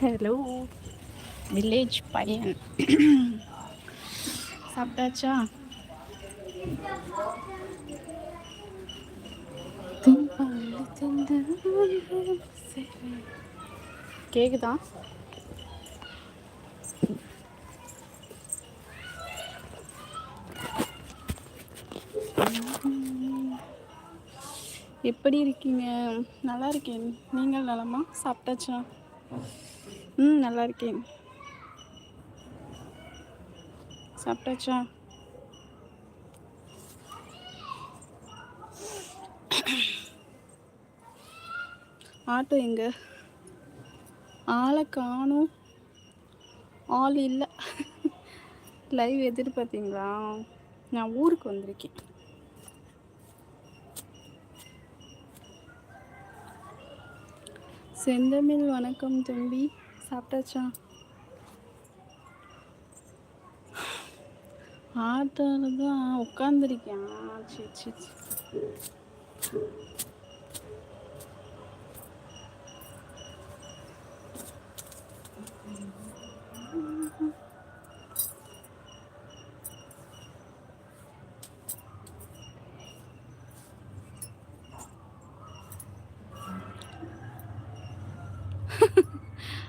Hello village பையன். சாப்பிட்டாச்சா? கேக்குதா? எப்படி இருக்கீங்க? நல்லா இருக்கேன். நீங்கள் நலமா? சாப்பிட்டாச்சா? ம் நல்லா இருக்கேன் சாப்பிட்டாச்சா? ஆட்டோ எங்க? ஆளை காணும். ஆள் இல்லை. லைவ் எதிர்பார்த்தீங்களா நான் ஊருக்கு வந்திருக்கேன். செந்தமிழ் வணக்கம் தம்பி. சாப்பிட்டாச்சா? ஆட்டோவில் தான் உட்காந்துருக்கேன் சரி சரி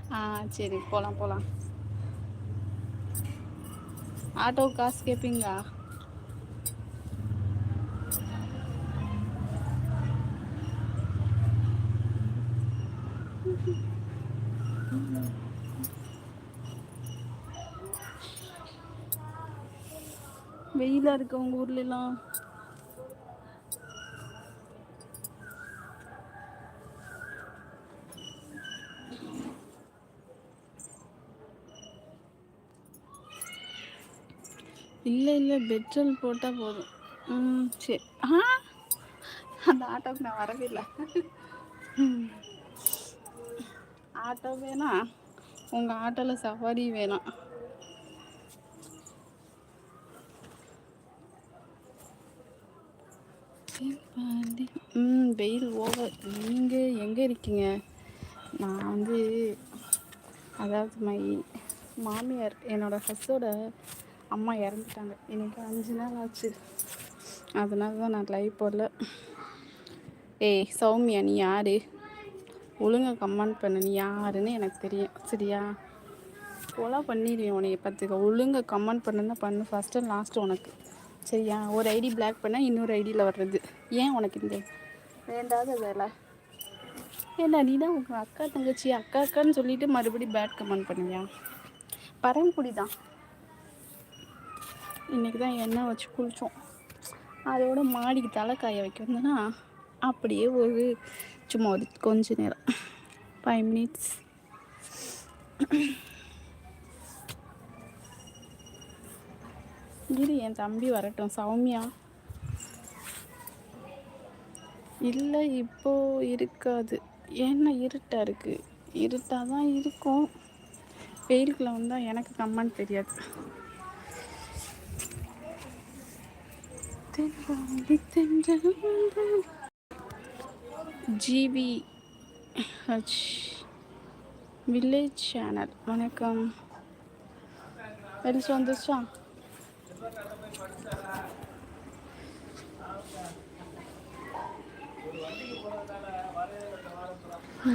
ஆ சரி போகலாம் போகலாம் ஆட்டோ காசு கேட்பீங்களா வெயிலாக இருக்கு உங்கள் ஊர்லலாம் இல்லை இல்லை பெட்ரோல் போட்டால் போதும். ம் சரி. ஆ? அந்த ஆட்டோவுக்கு நான் வரவே இல்லை ஆட்டோ வேணாம் உங்கள் ஆட்டோவில் சவாரி வேணாம் ம் வெயில் ஓவர். நீங்கள் எங்கே இருக்கீங்க? நான் வந்து அதாவது மை மாமியார் என்னோடய ஹஸ்ஸோட அம்மா இறந்துட்டாங்க. இன்றைக்கி அஞ்சு நாள் ஆச்சு. அதனால தான் நான் லைவ் போடல. ஏய் சௌமியா நீ யார்? ஒழுங்காக கமெண்ட் பண்ண. நீ யாருன்னு எனக்கு தெரியும். சரியா? கொலை பண்ணிடுவேன் உனைய பார்த்துக்க. ஒழுங்காக கமெண்ட் பண்ணுன்னா பண்ணு. ஃபஸ்ட்டு லாஸ்ட்டு உனக்கு. சரியா? ஒரு ஐடி பிளாக் பண்ணால் இன்னொரு ஐடியில் வர்றது. ஏன் உனக்கு இந்த வேண்டாத வேலை? ஏண்டா நீ தான் உங்கள் அக்கா தங்கச்சி. அக்கா அக்கான்னு சொல்லிவிட்டு மறுபடியும் பேட் கமெண்ட் பண்ணுவியா? பரங்குடி தான். இன்றைக்கி தான் எண்ணெய் வச்சு குளித்தோம். அதோட மாடிக்கு தலை காய வைக்க அப்படியே ஒரு சும்மா ஒரு கொஞ்ச நேரம். ஃபைவ் மினிட்ஸ் இரு என் தம்பி வரட்டும். சௌமியா. இல்லை இப்போது இருக்காது. ஏன்னா இருட்டாக இருக்குது இருட்டாக தான் இருக்கும். வெயிலுக்குள்ள வந்தால் எனக்கு கம்மான்னு தெரியாது. GP H village channel. வணக்கம். வெளிச்சு வந்துச்சா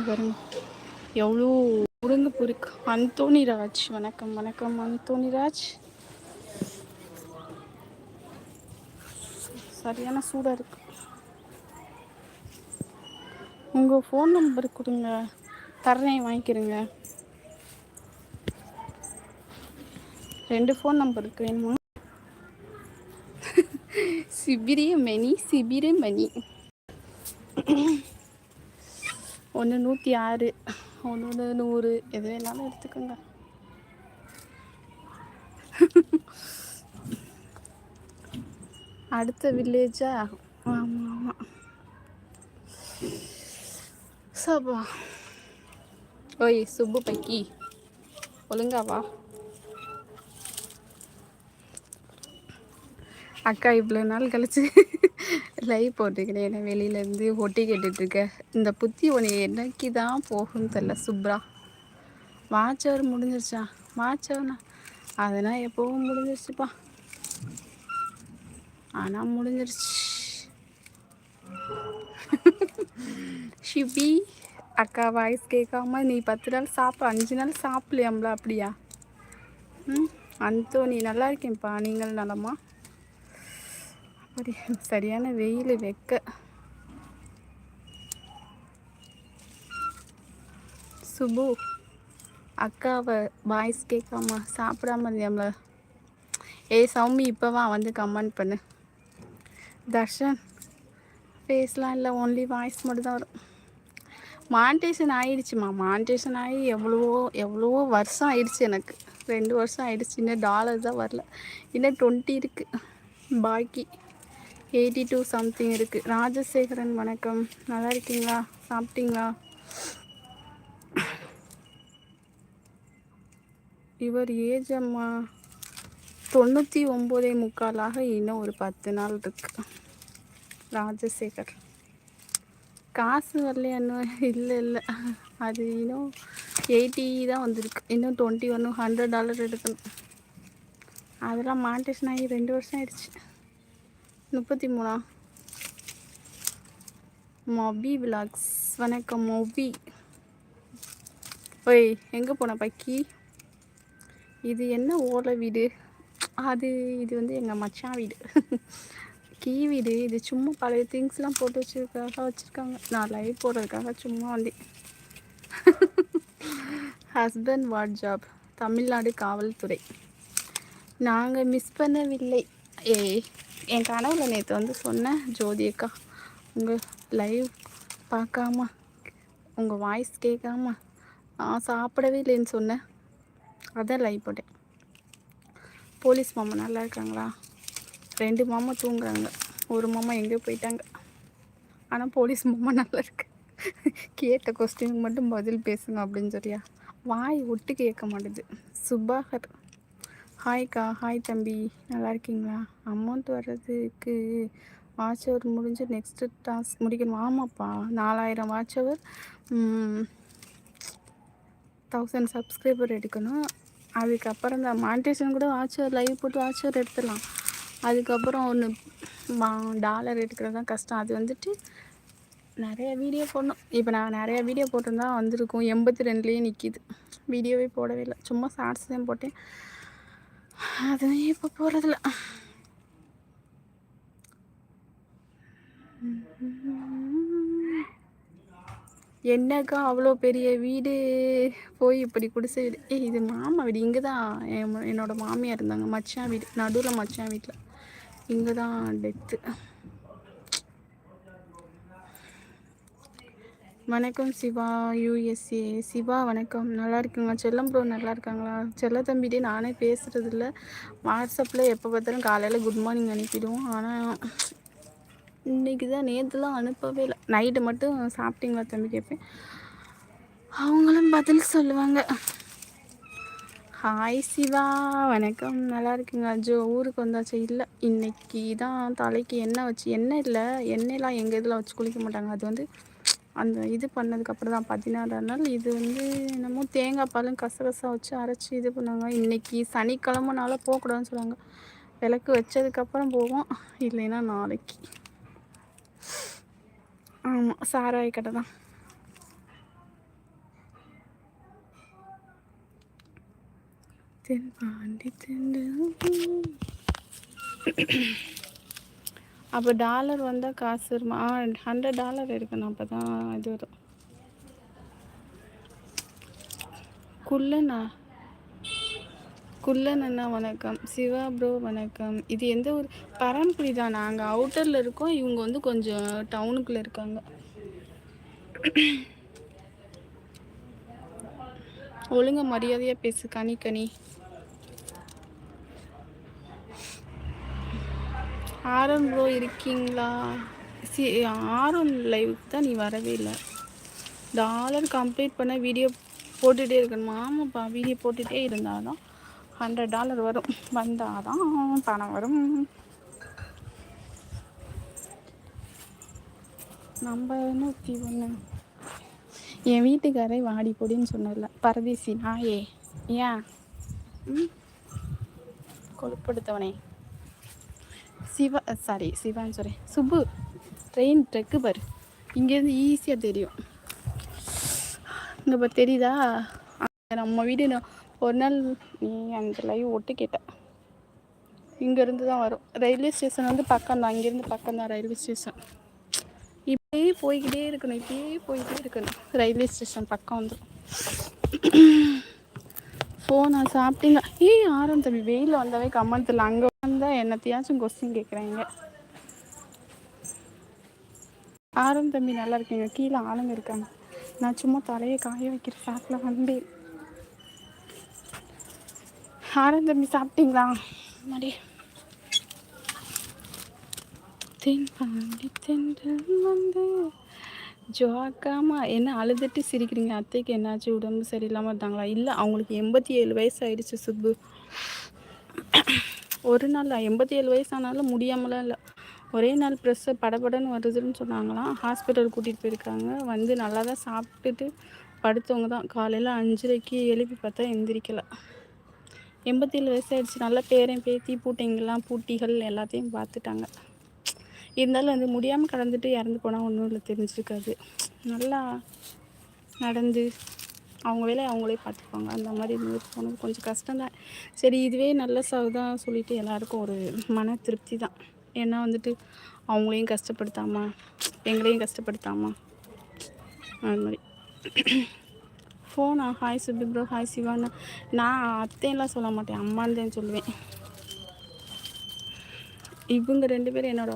பாருங்க. எவ்வளோ முருங்கு பொறுக்கு அந்தோணிராஜ் வணக்கம் வணக்கம். அந்தோணிராஜ் சரியான சூடாக இருக்கு. உங்கள் ஃபோன் நம்பர் கொடுங்க. தரேன் வாங்கிக்கிறேங்க. ரெண்டு ஃபோன் நம்பர் வேணுமா? சிபிரிய மணி சிபிர மணி. ஒன்று நூற்றி ஆறு ஒன்று ஒன்று நூறு எது வேணாலும் எடுத்துக்கோங்க. அடுத்த வில்லேஜா ஆமாம் ஆமாம் சபா. ஓய் சுப்பு பக்கி. ஒழுங்காவா அக்கா இவ்வளோ நாள் கழிச்சு லைவ் போட்டிருக்கிறேன். என்ன வெளியிலேருந்து ஒட்டி கேட்டுட்ருக்க இந்த புத்தி உனக்கு என்னைக்கு தான் போகும்னு தெரில சுப்ரா. வாட்ச் அவர் முடிஞ்சிருச்சா? வாட்ச் அவர்னா அதெல்லாம் எப்போவும் முடிஞ்சிருச்சுப்பா. ஆனால் முடிஞ்சிருச்சு. ஷிபி அக்கா வாய்ஸ் கேட்காம நீ பத்து நாள் சாப்பிட அஞ்சு நாள் சாப்பிடலையாம்ல அப்படியா? ம் அந்தோனி நல்லா இருக்கேன்ப்பா. நீங்கள் நலமா? அப்படி சரியான வெயில் வெக்க. சுபு அக்காவை வாய்ஸ் கேட்காம சாப்பிடாம இருந்தியாம்ல? ஏய் சௌமி இப்போவா வந்து கமெண்ட் பண்ணு. தர்ஷன் ஃபேஸ்லாம் இல்லை ஒன்லி வாய்ஸ் மட்டும் தான் வரும். மானிட்டேஷன் ஆயிடுச்சுமா? மானிட்டேஷன் ஆகி எவ்வளவோ எவ்வளவோ வருஷம் ஆயிடுச்சு எனக்கு. ரெண்டு வருஷம் ஆயிடுச்சு. இன்னும் டாலர் தான் வரல. இன்னும் டுவெண்ட்டி இருக்குது பாக்கி எயிட்டி டூ சம்திங் இருக்குது ராஜசேகரன் வணக்கம். நல்லா இருக்கீங்களா? சாப்பிட்டீங்களா? இவர் ஏஜ் அம்மா. தொண்ணூற்றி ஒம்போதே முக்காலாக இன்னும் ஒரு பத்து நாள் இருக்கு. ராஜசேகர். காசு வரலையான்னு இல்லை இல்லை. அது இன்னும் எயிட்டி தான் வந்திருக்கு. இன்னும் டுவெண்ட்டி ஒன்று ஹண்ட்ரட் டாலர் எடுக்கணும். அதெல்லாம் மாண்டேஷன் ஆகி ரெண்டு வருஷம் ஆயிடுச்சு. முப்பத்தி மூணா? மொபி விலாக்ஸ் வணக்கம் மொபி. ஓய் எங்கே போன பக்கி? இது என்ன ஓலை வீடு? அது இது வந்து எங்கள் மச்சான் வீடு. கீ வீடு இது சும்மா பழைய திங்ஸ்லாம் போட்டு வச்சுருக்காக வச்சுருக்காங்க. நான் லைவ் போடுறதுக்காக சும்மா வந்தேன் ஹஸ்பண்ட் வாட் ஜாப் தமிழ்நாடு காவல்துறை. நாங்கள் மிஸ் பண்ணவில்லை. ஏ என் கனவுல நேற்று வந்து சொன்னேன் ஜோதி அக்கா உங்கள் லைவ் பார்க்காம உங்கள் வாய்ஸ் கேட்காம நான் சாப்பிடவே இல்லைன்னு சொன்னேன். அதான் லைவ் போட்டேன். போலீஸ் மாமா நல்லா இருக்காங்களா ரெண்டு மாமா தூங்குறாங்க. ஒரு மாமா எங்கேயோ போயிட்டாங்க. ஆனால் போலீஸ் மாமா நல்லா இருக்கு கேட்ட கொஸ்டினுக்கு மட்டும் பதில் பேசுங்க அப்படின்னு சொல்லியா? வாய் ஒட்டு கேட்க மாட்டேது. சுபாகர். ஹாய்க்கா ஹாய் தம்பி. நல்லா இருக்கீங்களா அமௌண்ட் வர்றதுக்கு வாட்ச் அவர் முடிஞ்சு நெக்ஸ்ட்டு டாஸ்க் முடிக்கணும். ஆமாப்பா நாலாயிரம் வாட்ச் அவர் தௌசண்ட் சப்ஸ்கிரைபர் எடுக்கணும். அதுக்கப்புறம் இந்த மானிட்டேஷன் கூட வாட்சர் லைவ் போட்டு வாட்சர் எடுத்துடலாம். அதுக்கப்புறம் ஒன்று மா டாலர் எடுக்கிறது தான் கஷ்டம். அது வந்துட்டு நிறைய வீடியோ போடணும். இப்போ நான் நிறைய வீடியோ போட்டிருந்தா வந்திருக்கும். எண்பத்தி ரெண்டுலேயே நிற்கிது வீடியோவே போடவே இல்லை. சும்மா ஷார்ட்ஸ் தான் போட்டேன். அதுவே இப்போ போகிறதில்ல என்னக்கா அவ்வளோ பெரிய வீடு? போய் இப்படி குடிசை வீடு ஏ இது மாமா வீடு. இங்கே தான் என் என்னோடய மாமியார் இருந்தாங்க. மச்சான் வீடு. நடுவில் மச்சான் வீட்டில் இங்கே தான் டெத்து வணக்கம் சிவா யூஎஸ்ஏ சிவா வணக்கம். நல்லா இருக்குங்க? செல்லம் ப்ரோ நல்லா இருக்காங்களா? செல்ல தம்பிட்டே நானே பேசுகிறதில்ல வாட்ஸ்அப்பில் எப்போ பார்த்தாலும் காலையில் குட் மார்னிங் அனுப்பிடுவோம். ஆனால் இன்றைக்கி தான் நேற்றுலாம் அனுப்பவே இல்லை. நைட்டு மட்டும் சாப்பிட்டீங்களா தம்பி கேட்பேன் அவங்களும் பதில் சொல்லுவாங்க. ஹாய் சிவா வணக்கம். நல்லா இருக்குங்க அஜோ ஊருக்கு வந்தாச்சு. இல்லை இன்னைக்கு தான் தலைக்கு எண்ணெய் வச்சு எண்ணெய் இல்லை எண்ணெயெலாம் எங்கள் இதில் வச்சு குளிக்க மாட்டாங்க. அது வந்து அந்த இது பண்ணதுக்கப்புறம் தான். பதினாறாம் நாள் இது வந்து என்னமோ தேங்காய் பாலும் கசகசா வச்சு அரைச்சி இது பண்ணுவாங்க இன்றைக்கி சனிக்கிழமைனால போகக்கூடாதுன்னு சொல்லுவாங்க விளக்கு வச்சதுக்கப்புறம் போவோம். இல்லைன்னா நாளைக்கு. ஆமாம் சாராய் கடை தான். தென்பாண்டி அப்போ டாலர் வந்தால் காசு வருமா? ஹண்ட்ரட் டாலர் இருக்கணும் அப்போ தான் இது வரும். குள்ளண்ணா குள்ளன் அண்ணா வணக்கம் சிவா ப்ரோ வணக்கம். இது எந்த ஊர்? பரம்புரி தான். நாங்கள் அவுட்டரில் இருக்கோம். இவங்க வந்து கொஞ்சம் டவுனுக்குள்ளே இருக்காங்க. ஒழுங்க மரியாதையாக பேசு கனி கனி. ஆரோன் ப்ரோ இருக்கீங்களா? சி ஆரோன் லைவுக்கு தான் நீ வரவே இல்லை. டாலர் கம்ப்ளீட் பண்ண வீடியோ போட்டுகிட்டே இருக்கணுமா. ஆமாப்பா வீடியோ போட்டுகிட்டே இருந்தால் தான் ஹண்ட்ரட் டாலர் வரும். வந்தால் தான் பணம் வரும். நம்ம நூற்றி ஒன்று என் வீட்டுக்காரே வாடி பொடின்னு சொன்னதில்ல பரதேசி நாயே ஏன்? ம்? கொழுப்படுத்தவனே. சிவா சாரி சிவான்னு சாரி சுப்பு ட்ரெயின் ட்ரெக்கு பாரு. இங்கேருந்து ஈஸியாக தெரியும். இங்கே இப்போ தெரியுதா? நம்ம வீடு ஒரு நாள் நீ அந்த லைவ் ஒட்டு கேட்டேன் இங்கேருந்து தான் வரும். ரயில்வே ஸ்டேஷன் வந்து பக்கம் தான். அங்கேருந்து பக்கம் தான் ரயில்வே ஸ்டேஷன். இப்படியே போய்கிட்டே இருக்கணும். இப்படியே போய்கிட்டே இருக்கணும். ரயில்வே ஸ்டேஷன் பக்கம் வந்துடும் ஃபோனா சாப்பிட்டீங்க. ஏய் ஆரம் தம்பி வெயிலில் வந்தாவே கம்மத்தில் அங்கே வந்தால் என்னத்தையாச்சும் கொஸ்டின் கேட்குறாங்க ஆரம் தம்பி நல்லா இருக்கீங்க. கீழே ஆளுங்க இருக்காங்க. நான் சும்மா தலையை காய வைக்கிற சாப்பில் வந்தேன். ஆரம் தம்பி சாப்பிட்டீங்களா மாதிரி தென்றல் வந்து ஜோக்காமா என்ன அழுதுட்டு சிரிக்கிறீங்க அத்தைக்கு என்னாச்சு உடம்பு சரியில்லாமல் இருந்தாங்களா இல்லை அவங்களுக்கு எண்பத்தி ஏழு வயசு ஆயிடுச்சு சுப்பு ஒரு நாள் எண்பத்தி ஏழு வயசு ஆனாலும் முடியாமலாம் இல்லை ஒரே நாள் ப்ரெஸ்ஸு படப்படன்னு வருதுன்னு சொன்னாங்களாம் ஹாஸ்பிட்டல் கூட்டிகிட்டு போயிருக்காங்க வந்து நல்லா தான் சாப்பிட்டுட்டு படுத்தவங்க தான் காலையில் அஞ்சரைக்கு எழுப்பி பார்த்தா எந்திரிக்கலை எண்பத்தேழு வயசு ஆயிடுச்சு நல்லா பேரன் பேத்தி பூட்டைங்கெல்லாம் பூட்டிகள் எல்லாத்தையும் பார்த்துட்டாங்க. இருந்தாலும் வந்து முடியாமல் கடந்துட்டு இறந்து போனால் ஒன்றும் இல்லை தெரிஞ்சிருக்காது. நல்லா நடந்து அவங்க வேலையை அவங்களே பார்த்துப்பாங்க. அந்த மாதிரி இருந்து போனது கொஞ்சம் கஷ்டம்தான். சரி இதுவே நல்ல சாகுதான் சொல்லிட்டு எல்லாருக்கும் ஒரு மன திருப்தி தான். ஏன்னா வந்துட்டு அவங்களையும் கஷ்டப்படுத்தாமா எங்களையும் கஷ்டப்படுத்தாமா அது மாதிரி. ஃபோனா hi Subi bro hi Shivana நான் அத்தையெல்லாம் சொல்ல மாட்டேன் அம்மான்னு தான் சொல்லுவேன். இவங்க ரெண்டு பேரும் என்னோட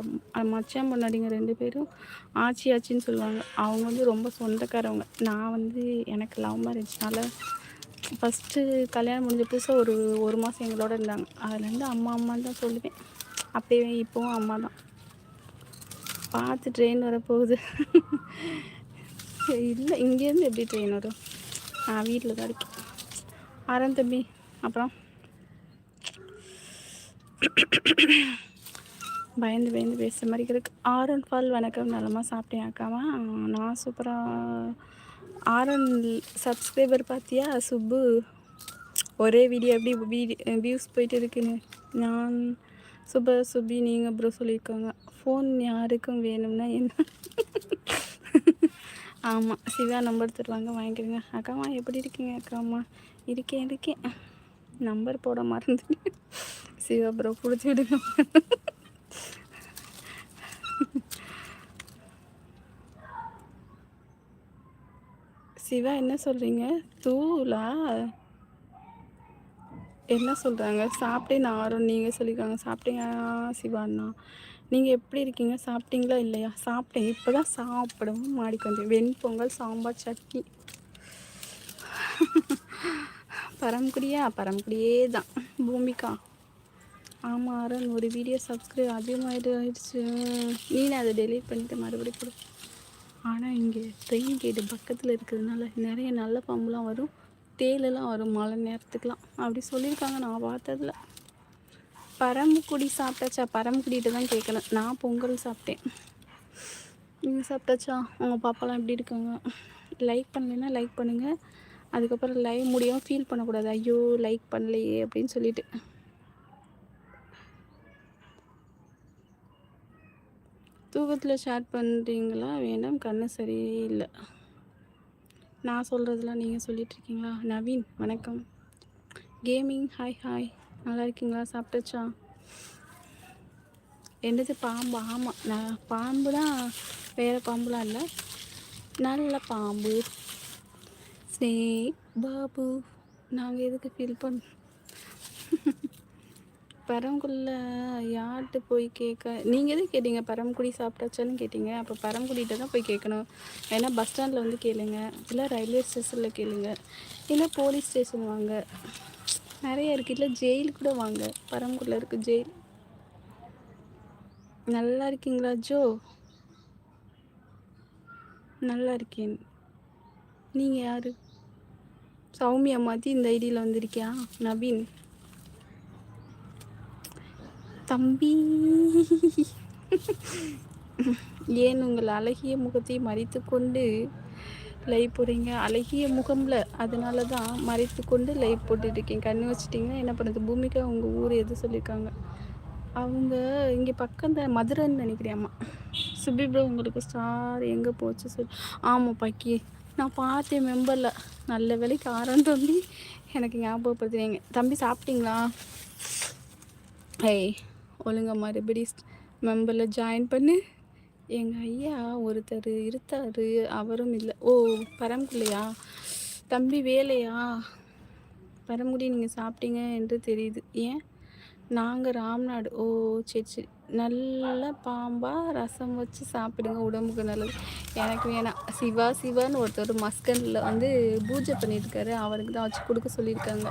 மச்சான் பொண்ணாடிங்க ரெண்டு பேரும் ஆச்சி ஆச்சின்னு சொல்லுவாங்க. அவங்க வந்து ரொம்ப சொந்தக்காரவங்க. நான் வந்து எனக்கு லவ் மேரேஜ்னால ஃபஸ்ட்டு கல்யாணம் முடிஞ்ச புதுசாக ஒரு ஒரு மாதம் எங்களோட இருந்தாங்க. அதுலேருந்து அம்மா அம்மான்னு தான் சொல்லுவேன். அப்பயே இப்போவும் அம்மா தான். பார்த்து ட்ரெயின் வரப்போகுது. இல்லை இங்கேருந்து எப்படி ட்ரெயின் வரும்? நான் வீட்டில் தான் இருக்கேன். ஆரம் தம்பி அப்புறம்? பயந்து பயந்து பேசுகிற மாதிரி இருக்கு. ஆரன் ஃபால் வணக்கம். நல்லமாக சாப்பிட்டேன் அக்காவா? நான் சூப்பராக ஆரன் சப்ஸ்கிரைபர் பார்த்தியா சுப்பு ஒரே வீடியோ எப்படி வீடியோ வியூஸ் போயிட்டு இருக்குன்னு. நான் சுப சுபி நீங்கள் அப்புறம் சொல்லியிருக்காங்க. ஃபோன் யாருக்கும் வேணும்னா என்ன? ஆமாம் சிவா நம்பர் தருவாங்க வாங்கிக்கிறீங்க அக்காம்மா எப்படி இருக்கீங்க? அக்காம்மா இருக்கேன் இருக்கேன் நம்பர் போட மறந்து சிவா ப்ரோ பிடிச்சி விடுங்க சிவா என்ன சொல்கிறீங்க தூளா? என்ன சொல்கிறாங்க சாப்பிட்டே நாரும் நீங்கள் சொல்லியிருக்காங்க சாப்பிட்டீங்க சிவாண்ணா நீங்கள் எப்படி இருக்கீங்க? சாப்பிட்டீங்களா? இல்லையா? சாப்பிட்டேன். இப்போ தான் சாப்பிடவும் மாடிக்கு வந்தேன். வெண்பொங்கல் சாம்பார் சட்னி. பரம்குடியா பரம்குடியே தான் பூமிக்கா ஆமாம் அரண் ஒரு வீடியோ சப்ஸ்கிரைப் அதிகமாகிடுச்சு நீனே நீ அதை டெலீட் பண்ணிவிட்டு மறுபடியும் கொடு. ஆனால் இங்கே ட்ரெயின் கேட்டு பக்கத்தில் இருக்கிறதுனால நிறைய நல்ல பாம்புலாம் வரும். தேலெல்லாம் வரும் மழை நேரத்துக்கெலாம் அப்படி சொல்லியிருக்காங்க. நான் பார்த்ததில்ல. பரம்புக்குடி சாப்பிட்டாச்சா? பரம்புக்குடிகிட்ட தான் கேட்கணும் நான் பொங்கல் சாப்பிட்டேன். நீங்கள் சாப்பிட்டாச்சா? உங்கள் பாப்பாலாம் எப்படி இருக்காங்க? லைக் பண்ணலைன்னா லைக் பண்ணுங்கள் அதுக்கப்புறம் லைவ் முடியாமல் ஃபீல் பண்ணக்கூடாது. ஐயோ லைக் பண்ணலையே அப்படின்னு சொல்லிட்டு. தூக்கத்தில் ஷேர் பண்ணுறீங்களா வேண்டாம் கண்ணு சரியில்லை. நான் சொல்கிறதுலாம் நீங்கள் சொல்லிகிட்ருக்கீங்களா நவீன் வணக்கம். கேமிங் ஹாய் ஹாய் நல்லா இருக்கீங்களா சாப்பிட்டுச்சா? என்னது பாம்பு? ஆமாம் நான் பாம்பு தான் வேறு பாம்புலாம் இல்லை. நல்ல பாம்பு. ஸ்னேக் பாபு. நாங்கள் எதுக்கு ஃபீல் பண்ண பரம்குடியில் யார்கிட்ட போய் கேட்க நீங்கள் எதுவும் கேட்டீங்க? பரம்குடி சாப்பிட்டாச்சான்னு கேட்டீங்க. அப்போ பரம்குடிகிட்ட தான் போய் கேட்கணும் ஏன்னா பஸ் ஸ்டாண்டில் வந்து கேளுங்க. இல்லை ரயில்வே ஸ்டேஷனில் கேளுங்க. இல்லை போலீஸ் ஸ்டேஷன் வாங்க. நிறைய இருக்குது இல்லை ஜெயில் கூட வாங்க. பரம்பூரில் இருக்குது ஜெயில் நல்லா இருக்கீங்களா ஜோ? நல்லா இருக்கேன். நீங்கள் யார்? சௌமியா மாற்றி இந்த ஐடியில் வந்திருக்கியா? நவீன். தம்பி. ஏன் உங்கள் அழகிய முகத்தை மறித்து கொண்டு லைவ் போடுறீங்க? அழகிய முகமில். அதனால தான் மறைத்து கொண்டு லைவ் போட்டுட்ருக்கீங்க கண்ணு வச்சுட்டிங்கன்னா என்ன பண்ணுறது பூமிக்கா உங்கள் ஊர் எது சொல்லியிருக்காங்க அவங்க இங்கே பக்கம் தான் மதுரைன்னு நினைக்கிறேன் அம்மா சுபி ப்ரோ உங்களுக்கு ஸ்டார் எங்கே போச்சு சொல்? ஆமாம் பக்கி. நான் பார்த்தேன் மெம்பரில் நல்ல வேலைக்கு ஆரம்பம் தம்பி எனக்கு ஞாபகப்படுத்துறீங்க. தம்பி சாப்பிட்டீங்களா? ஏய் ஒழுங்கா மறுபடி மெம்பரில் ஜாயின் பண்ணு. எங்கள் ஐயா ஒருத்தர் இருத்தார் அவரும் இல்லை. ஓ பரம்குள்ளையா தம்பி வேலையா? பரமுடி நீங்கள் சாப்பிட்டீங்க என்று தெரியுது. ஏன்? நாங்கள் ராம்நாடு. ஓ சரி சரி. நல்ல பாம்பாக ரசம் வச்சு சாப்பிடுங்க உடம்புக்கு நல்லது. எனக்கு வேணாம். சிவா சிவான்னு ஒருத்தர் மஸ்கனில் வந்து பூஜை பண்ணியிருக்காரு. அவருக்கு தான் வச்சு கொடுக்க சொல்லியிருக்காங்க.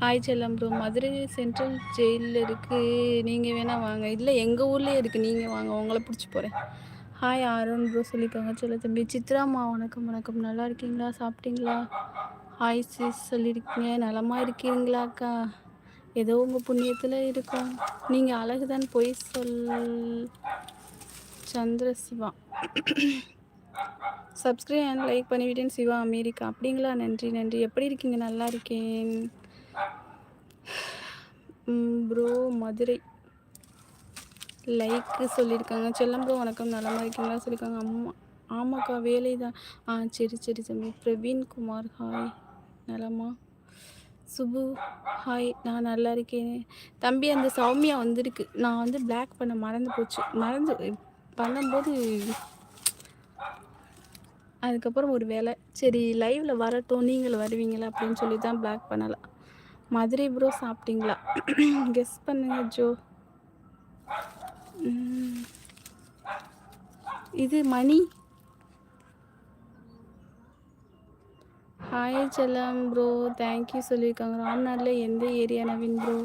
ஹாய் செல்லம் ப்ரோ மதுரை சென்ட்ரல் ஜெயிலில் இருக்குது நீங்கள் வேணால் வாங்க. இல்லை எங்கள் ஊர்லேயே இருக்குது நீங்கள் வாங்க. உங்களை பிடிச்சி போகிறேன் ஹாய் ஆரோன் ப்ரோ சொல்லியிருக்காங்க சொல்ல தம்பி. சித்ராம்மா வணக்கம் வணக்கம். நல்லா இருக்கீங்களா? சாப்பிட்டீங்களா? ஹாய் சிஸ் சொல்லியிருக்கீங்க நலமாக இருக்கீங்களாக்கா ஏதோ உங்கள் புண்ணியத்தில் இருக்கும் நீங்கள் அழகு தான் பொய் சொல் Chandra Siva subscribe and like பண்ணிவிட்டேன் சிவா அமெரிக்கா. அப்படிங்களா? நன்றி நன்றி. எப்படி இருக்கீங்க? நல்லா இருக்கேன். ப்ரோ மதுரை. லைக்கு சொல்லியிருக்காங்க செல்லம் ப்ரோ வணக்கம். நலமாக இருக்கீங்களா? சொல்லியிருக்காங்க அம்மா ஆமாக்கா வேலை தான் ஆ சரி சரி தம்பி பிரவீன் குமார் ஹாய் நலமா? சுபு ஹாய் நான் நல்லா இருக்கேன். தம்பி அந்த சௌமியா வந்திருக்கு. நான் வந்து பிளாக் பண்ண மறந்து போச்சு. மறந்து பண்ணும்போது அதுக்கப்புறம் ஒரு வேலை. சரி லைவில் வரட்டும். நீங்கள் வருவீங்களா? அப்படின்னு சொல்லி தான் பிளாக் பண்ணலாம். மதுரை ப்ரோ சாப்பிட்டீங்களா? கெஸ் பண்ணுங்க ஜோ. இது Mani. Hi Chellam bro thank you சொல்லியிருக்காங்க ராம்நாட்டில் எந்த ஏரியா நவீன் ப்ரோ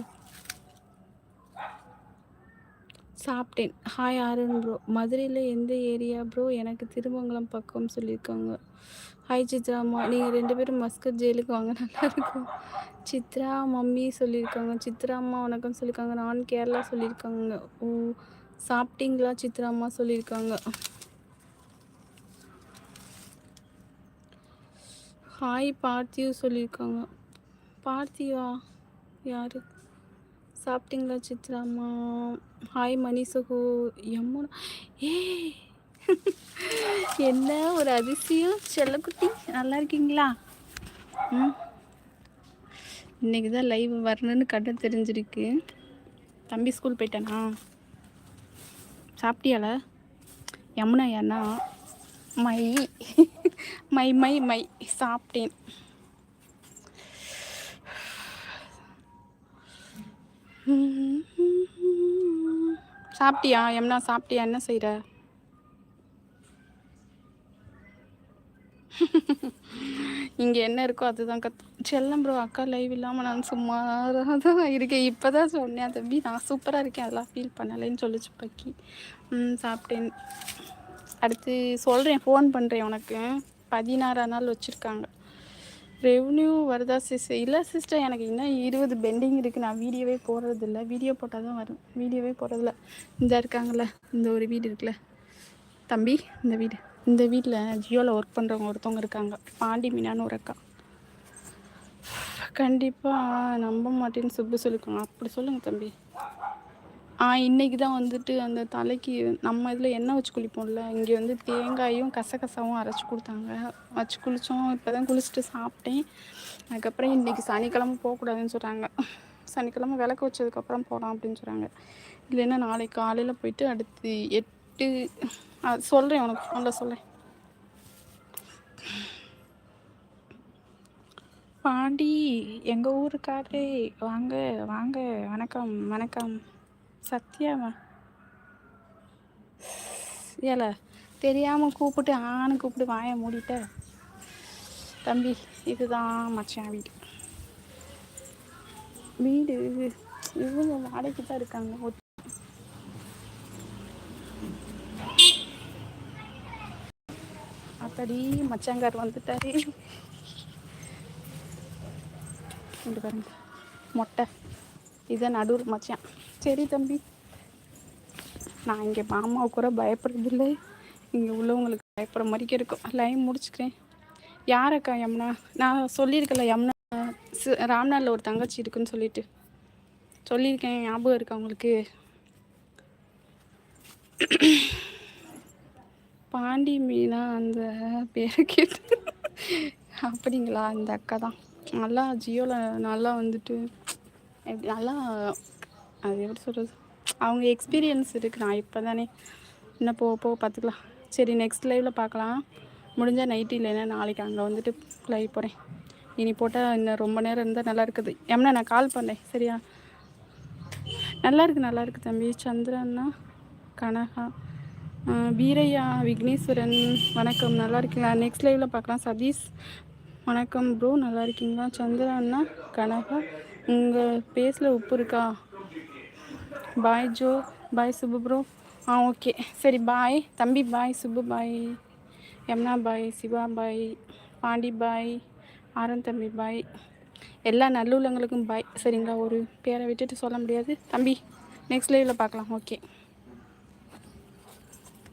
சாப்பிட்டேன். ஹாய் ஆரன் ப்ரோ மதுரையில் எந்த ஏரியா ப்ரோ எனக்கு திருமங்கலம் பக்கம் சொல்லியிருக்காங்க ஹாய் சித்ராம்மா நீங்கள் ரெண்டு பேரும் மஸ்கட் ஜெயிலுக்கு வாங்க நல்லாயிருக்கும் சித்ரா மம்மி சொல்லியிருக்காங்க. சித்ரா அம்மா வணக்கம் சொல்லியிருக்காங்க. நான் கேரளா சொல்லியிருக்காங்க. ஓ சாப்பிட்டீங்களா? சித்ரா அம்மா சொல்லியிருக்காங்க. ஹாய் பார்த்திவ் சொல்லியிருக்காங்க. பார்த்திவா யார்? சாப்பிட்டீங்களா சித்ராம்மா ஹாய் மணி சகோ. எம்மா ஏ என்ன ஒரு அதிசயம் செல்லக்குட்டி? நல்லா இருக்கீங்களா? ம். இன்றைக்கி தான் லைவ் வரணும்னு கட்ட தெரிஞ்சிருக்கு. தம்பி ஸ்கூல் போயிட்டானா? சாப்பிட்டியால? யமுனா யாருன்னா மை மை மை மை. சாப்பிட்டேன். சாப்பிட்டியா? எம்னா சாப்பிட்டியா? என்ன செய்கிற இங்கே என்ன இருக்கோ அதுதான் கற்று செல்லம் ப்ரோ அக்கா லைவ் இல்லாமல் நான் சும்மாராக தான் இருக்கேன். இப்போ தான் சொன்னேன் தம்பி நான் சூப்பராக இருக்கேன். அதெல்லாம் ஃபீல் பண்ணலைன்னு சொல்லிச்சு பக்கி. ம் சாப்பிட்டேன். அடுத்து சொல்கிறேன் ஃபோன் பண்ணுறேன் உனக்கு. பதினாறாம் நாள் வச்சுருக்காங்க. ரெவன்யூ வருதா சிஸ்டர் இல்லை சிஸ்டர் எனக்கு இன்னும் இருபது பெண்டிங் இருக்குது நான் வீடியோவே போடுறதில்ல. வீடியோ போட்டால் தான் வரும். வீடியோவே போடுறதில்ல. இந்த இருக்காங்கள்ல இந்த ஒரு வீடு இருக்குல்ல. தம்பி இந்த வீடு. இந்த வீட்டில் ஜியோவில் ஒர்க் பண்ணுறவங்க ஒருத்தவங்க இருக்காங்க. பாண்டி மீனான்னு ஒரு அக்கா. கண்டிப்பாக நம்ப மாட்டேன்னு சுப்பு சொல்லிக்கோங்க. அப்படி சொல்லுங்கள் தம்பி. ஆ இன்றைக்கி தான் வந்துட்டு அந்த தலைக்கு நம்ம இதில் எண்ணெய் வச்சு குளிப்போம்ல. இங்கே வந்து தேங்காயும் கசகசாவும் அரைச்சி கொடுத்தாங்க. வச்சு குளித்தோம் இப்போ தான் குளிச்சுட்டு சாப்பிட்டேன். அதுக்கப்புறம் இன்றைக்கி சனிக்கிழமை போகக்கூடாதுன்னு சொல்கிறாங்க சனிக்கிழமை விளக்கு வச்சதுக்கப்புறம் போகலாம் அப்படின்னு சொல்கிறாங்க இல்லைன்னா நாளைக்கு காலையில் போயிட்டு அடுத்து எட்டு சொல்கிறேன் உனக்கு ஃபோனில் சொல்கிறேன் பாண்டி எங்கள் ஊருக்காரே வாங்க வாங்க வணக்கம் வணக்கம். சத்யாமா ஏல தெரியாமல் கூப்பிட்டு ஆணு கூப்பிட்டு வாய மூடிட்ட. தம்பி இதுதான் மச்சான் வீடு. வீடு இவங்க வாடகைக்கு தான் இருக்காங்க அத்தடி மச்சாங்கார் வந்துட்டாரு. பாருங்க. மொட்டை. இதை நடுவில் மச்சான். சரி தம்பி. நான் இங்கே மாமாவை கூட பயப்படுறதில்லை. இங்கே உள்ளவங்களுக்கு பயப்படுற மாதிரிக்கே இருக்கும். லைன் முடிச்சுக்கிறேன். யாரக்கா யமுனா? நான் சொல்லியிருக்கல யமுனா ராம்நாளில் ஒரு தங்கச்சி இருக்குன்னு சொல்லிட்டு. சொல்லியிருக்கேன். ஞாபகம் இருக்கா உங்களுக்கு? பாண்டி மீனா அந்த பேரை கேட்டு அப்படிங்களா? அந்த அக்கா தான். நல்லா ஜியோவில் நல்லா வந்துட்டு எப்படி நல்லா அது எப்படி சொல்கிறது அவங்க எக்ஸ்பீரியன்ஸ் இருக்குது நான் இப்போ தானே இன்னும் போக போக பார்த்துக்கலாம். சரி நெக்ஸ்ட் லைவில் பார்க்கலாம். முடிஞ்சால் நைட்டு இல்லைன்னா நாளைக்கு அங்கே வந்துட்டு லைவ் போகிறேன் இனி போட்டால் இன்னும் ரொம்ப நேரம் இருந்தால் நல்லா இருக்குது. ஏம்னா நான் கால் பண்ணேன் சரியா? நல்லா நல்லாயிருக்கு நல்லா தம்பி. சந்திரன்னா கனகா. வீரையா விக்னேஸ்வரன் வணக்கம். நல்லா இருக்கீங்களா? நெக்ஸ்ட் லைவில் பார்க்கலாம். சதீஷ் வணக்கம் ப்ரோ நல்லா இருக்கீங்களா? சந்திரா அண்ணா கனகா உங்கள் பேஸில் உப்பு இருக்கா? Bye Joe. Bye Subbu bro ஆ ஓகே சரி பாய் தம்பி bye Subbu bye Yamna bye Siva bye Pandi bye Aaron தம்பி பாய் எல்லா நல்லுள்ளங்களுக்கும் பாய் சரிங்களா? ஒரு பேரை விட்டுட்டு சொல்ல முடியாது. தம்பி நெக்ஸ்ட் லைவில் பார்க்கலாம். ஓகே